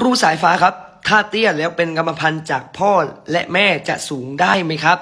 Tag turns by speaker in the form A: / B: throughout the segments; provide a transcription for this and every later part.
A: ครูสายฟ้าครับ ถ้าเตี้ยแล้วเป็นกรรมพันธุ์จากพ่อและแม่จะสูงได้ไหมครับ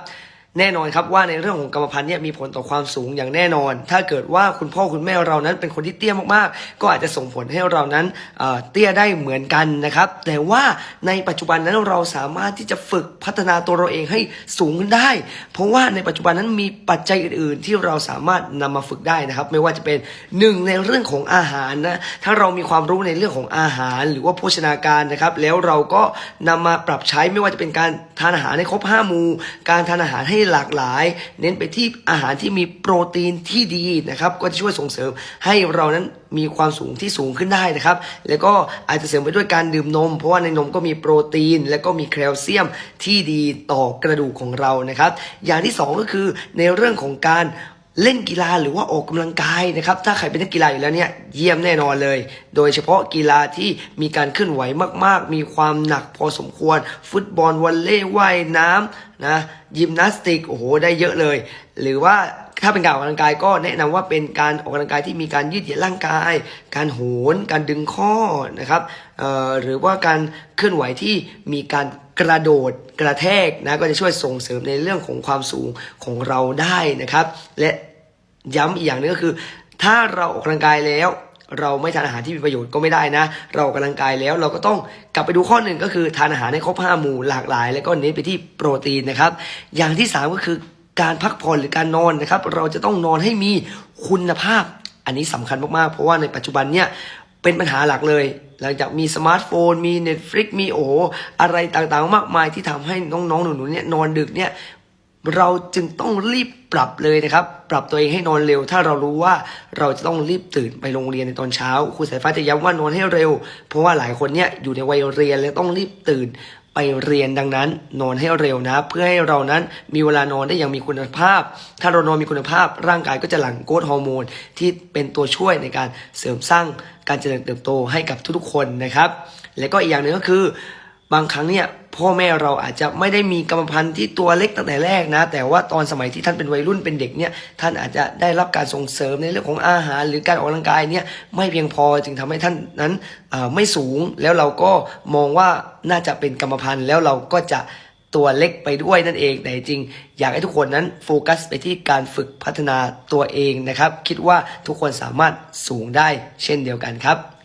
A: แน่นอนครับว่าในเรื่องของกรรมพันธุ์เนี่ยมีผลต่อความสูงอย่างแน่นอน ถ้าเกิดว่าคุณพ่อคุณแม่เรานั้นเป็นคนที่เตี้ยมากๆ ก็อาจจะส่งผลให้เรานั้นเเตี้ยได้เหมือนกันนะครับ แต่ว่าในปัจจุบันนั้นเราสามารถที่จะฝึกพัฒนาตัวเราเองให้สูงขึ้นได้ เพราะว่าในปัจจุบันนั้นมีปัจจัยอื่น ๆ ที่เราสามารถนำมาฝึกได้นะครับ ไม่ว่าจะเป็นหนึ่งในเรื่องของอาหารนะถ้าเรามีความรู้ในเรื่องของอาหาร หรือว่าโภชนาการนะครับ แล้วเราก็นำมาปรับใช้ไม่ว่าจะเป็นการทานอาหารให้ครบห้ามูการทานอาหารให้หลากหลาย เน้นไปที่อาหารที่มีโปรตีนที่ดีนะครับ ก็จะช่วยส่งเสริมให้เรานั้นมีความสูงที่สูงขึ้นได้นะครับ แล้วก็อาจจะเสริมไปด้วยการดื่มนม เพราะว่าในนมก็มีโปรตีน และก็มีแคลเซียมที่ดีต่อกระดูกของเรานะครับ อย่างที่สองก็คือในเรื่องของการ เล่นกีฬาหรือว่าออกกำลังกายนะครับถ้าใครเป็นนักกีฬาอยู่แล้วเนี่ยเยี่ยมแน่นอนเลย โดยเฉพาะกีฬาที่มีการเคลื่อนไหวมาก ๆ มีความหนักพอสมควร ฟุตบอลวอลเลย์ว่ายน้ำนะยิมนาสติกโอ้โหได้เยอะเลย หรือว่าถ้าเป็นการออกกำลังกายก็แนะนำว่าเป็นการออกกำลังกายที่มีการยืดเหยียดร่างกาย การโหน การดึงข้อนะครับเอ่อหรือว่าการเคลื่อนไหวที่มีการกระโดดกระแทกนะก็จะช่วยส่งเสริมในเรื่องของความสูงของเราได้นะครับ และ ย้ำอีกอย่างหนึงก็คือ ถ้าเราออกกำลังกายแล้ว เราไม่ทานอาหารที่มีประโยชน์ก็ไม่ได้นะ เราออกกำลังกายแล้วเราก็ต้องกลับไปดูข้อหนึ่งก็คือทานอาหารให้ครบห้าหมู่หลากหลาย แล้วก็เน้นไปที่โปรตีนนะครับ อย่างที่สามก็คือการพักผ่อนหรือการนอนนะครับ เราจะต้องนอนให้มีคุณภาพ อันนี้สำคัญมากๆ เพราะว่าในปัจจุบันเนี่ยเป็นปัญหาหลักเลย หลังจากมีสมาร์ทโฟน มี Netflix มีโออะไรต่างๆ มากมายที่ทำให้น้องๆ หนูๆเนี่ยนอนดึกเนี่ย เราจึงต้องรีบปรับเลยนะครับ ปรับตัวเองให้นอนเร็ว ถ้าเรารู้ว่าเราจะต้องรีบตื่นไปโรงเรียนในตอนเช้าครูสายฟ้าจะย้ำว่านอนให้เร็ว เพราะว่าหลายคนเนี่ยอยู่ในวัยเรียนและต้องรีบตื่นไปเรียนดังนั้น นอนให้เร็วนะ เพื่อให้เรานั้นมีเวลานอนได้อย่างมีคุณภาพ ถ้าเรานอนมีคุณภาพ ร่างกายก็จะหลั่งโกรทฮอร์โมนที่เป็นตัวช่วยในการเสริมสร้างการเจริญเติบโตให้กับทุกๆคนนะครับ และก็อีกอย่างหนึ่งก็คือ บางครั้งเนี่ยพ่อแม่เราอาจจะไม่ได้มีกรรมพันธุ์ที่ตัวเล็กตั้งแต่แรกนะ แต่ว่าตอนสมัยที่ท่านเป็นวัยรุ่นเป็นเด็กเนี่ยท่านอาจจะได้รับการส่งเสริมในเรื่องของอาหารหรือการออกกำลังกายเนี่ยไม่เพียงพอจึงทำให้ท่านนั้นไม่สูงแล้วเราก็มองว่าน่าจะเป็นกรรมพันธุ์แล้วเราก็จะตัวเล็กไปด้วยนั่นเองแต่จริง อยากให้ทุกคนนั้นโฟกัสไปที่การฝึกพัฒนาตัวเองนะครับ คิดว่าทุกคนสามารถสูงได้เช่นเดียวกันครับ